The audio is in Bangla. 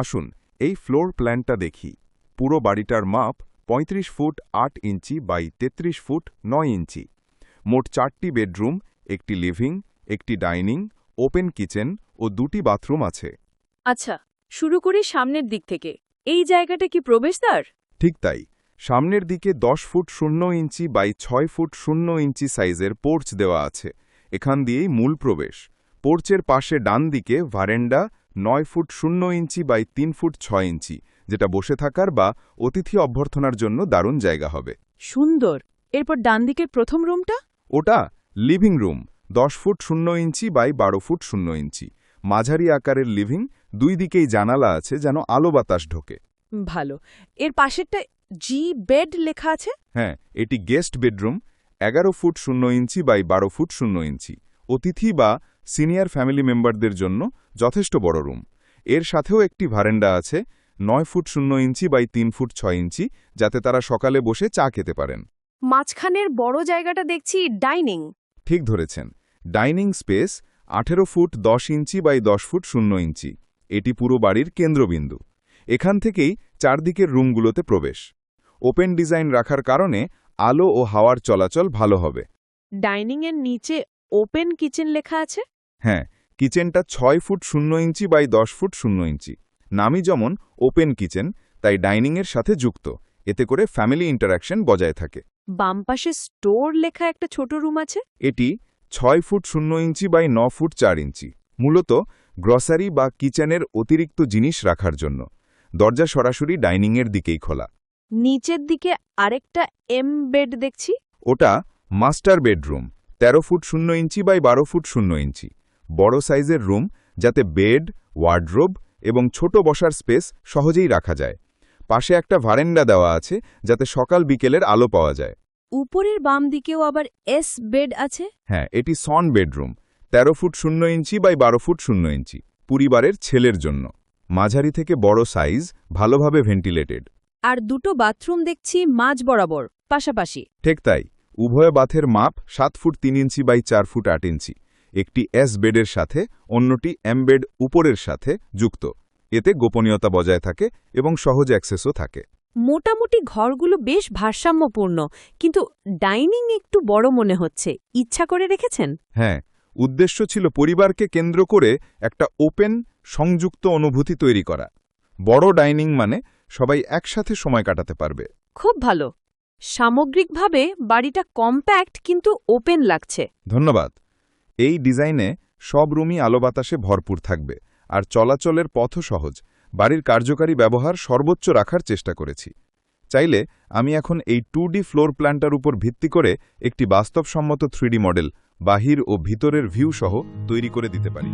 আসুন এই ফ্লোর প্ল্যানটা দেখি। পুরো বাড়িটার মাপ ৩৫ ফুট আট ইঞ্চি বাই ৩৩ ফুট নয় ইঞ্চি। মোট চারটি বেডরুম একটি লিভিং একটি ডাইনিং ওপেন কিচেন ও দুটি বাথরুম আছে। আচ্ছা শুরু করি সামনের দিক থেকে। এই জায়গাটা কি প্রবেশদ্বার ঠিক তাই। সামনের দিকে দশ ফুট শূন্য ইঞ্চি বাই ছয় ফুট শূন্য ইঞ্চি সাইজের পোর্চ দেওয়া আছে। এখান দিয়েই মূল প্রবেশ। পোর্চের পাশে ডান দিকে ভারেন্ডা নয় ফুট শূন্য ইঞ্চি বাই তিন ফুট ছয় ইঞ্চি যেটা বসে থাকার বা অতিথি অভ্যর্থনার জন্য দারুণ জায়গা হবে। সুন্দর। এরপর ডান দিকের প্রথম রুমটা? ওটা লিভিং রুম দশ ফুট শূন্য ইঞ্চি বাই বারো ফুট শূন্য ইঞ্চি। মাঝারি আকারের লিভিং দুই দিকেই জানালা আছে যেন আলো বাতাস ঢোকে। ভালো। এর পাশেরটা জি বেড লেখা আছে? হ্যাঁ এটি গেস্ট বেডরুম এগারো ফুট শূন্য ইঞ্চি বাই বারো ফুট শূন্য ইঞ্চি। অতিথি বা সিনিয়র ফ্যামিলি মেম্বারদের জন্য যথেষ্ট বড় রুম। এর সাথেও একটি ভারেন্ডা আছে নয় ফুট শূন্য ইঞ্চি বাই তিন ফুট ছয় ইঞ্চি যাতে তারা সকালে বসে চা খেতে পারেন। মাঝখানের বড় জায়গাটা দেখছি ডাইনিং। ঠিক ধরেছেন। ডাইনিং স্পেস আঠেরো ফুট দশ ইঞ্চি বাই দশ ফুট শূন্য ইঞ্চি। এটি পুরো বাড়ির কেন্দ্রবিন্দু। এখান থেকেই চারদিকের রুমগুলোতে প্রবেশ। ওপেন ডিজাইন রাখার কারণে আলো ও হাওয়ার চলাচল ভালো হবে। ডাইনিংয়ের নিচে ওপেন কিচেন লেখা আছে? হ্যাঁ কিচেনটা ছয় ফুট শূন্য ইঞ্চি বাই দশ ফুট শূন্য ইঞ্চি। নামই যেমন ওপেন কিচেন তাই ডাইনিংয়ের সাথে যুক্ত। এতে করে ফ্যামিলি ইন্টারাকশন বজায় থাকে। বাম পাশে স্টোর লেখা একটা ছোট রুম আছে? এটি ছয় ফুট শূন্য ইঞ্চি বাই ন ফুট চার ইঞ্চি। মূলত গ্রসারি বা কিচেনের অতিরিক্ত জিনিস রাখার জন্য। দরজা সরাসরি ডাইনিংয়ের দিকেই খোলা। নিচের দিকে আরেকটা এম বেড দেখছি। ওটা মাস্টার বেডরুম। ১৩ ফুট শূন্য ইঞ্চি বাই বারো ফুট শূন্য ইঞ্চি। বড় সাইজের রুম যাতে বেড ওয়ার্ড্রোব এবং ছোট বসার স্পেস সহজেই রাখা যায়। পাশে একটা ভারেন্ডা দেওয়া আছে যাতে সকাল বিকেলের আলো পাওয়া যায়। উপরের বাম দিকেও আবার এস বেড আছে? হ্যাঁ এটি সন বেডরুম ১৩ ফুট শূন্য ইঞ্চি বাই বারো ফুট শূন্য ইঞ্চি পরিবারের ছেলের জন্য। মাঝারি থেকে বড় সাইজ ভালোভাবে ভেন্টিলেটেড। আর দুটো বাথরুম দেখছি মাঝ বরাবর পাশাপাশি। ঠিক তাই। উভয় বাথের মাপ সাত ফুট তিন ইঞ্চি বাই চার ফুট আট ইঞ্চি। একটি এস বেডের সাথে অন্যটি এম বেড উপরের সাথে যুক্ত। এতে গোপনীয়তা বজায় থাকে এবং সহজ অ্যাক্সেসও থাকে। মোটামুটি ঘরগুলো বেশ ভারসাম্যপূর্ণ কিন্তু ডাইনিং একটু বড় মনে হচ্ছে। ইচ্ছা করে রেখেছেন? হ্যাঁ উদ্দেশ্য ছিল পরিবারকে কেন্দ্র করে একটা ওপেন সংযুক্ত অনুভূতি তৈরি করা। বড় ডাইনিং মানে সবাই একসাথে সময় কাটাতে পারবে। খুব ভালো। সামগ্রিকভাবে বাড়িটা কম্প্যাক্ট কিন্তু ওপেন লাগছে। ধন্যবাদ। এই ডিজাইনে সব রুমই আলো বাতাসে ভরপুর থাকবে, আর চলাচলের পথও সহজ। বাড়ির কার্যকারী ব্যবহার সর্বোচ্চ রাখার চেষ্টা করেছি। চাইলে আমি এখন এই টু ফ্লোর প্ল্যানটার উপর ভিত্তি করে একটি বাস্তবসম্মত থ্রিডি মডেল বাহির ও ভিতরের ভিউ সহ তৈরি করে দিতে পারি।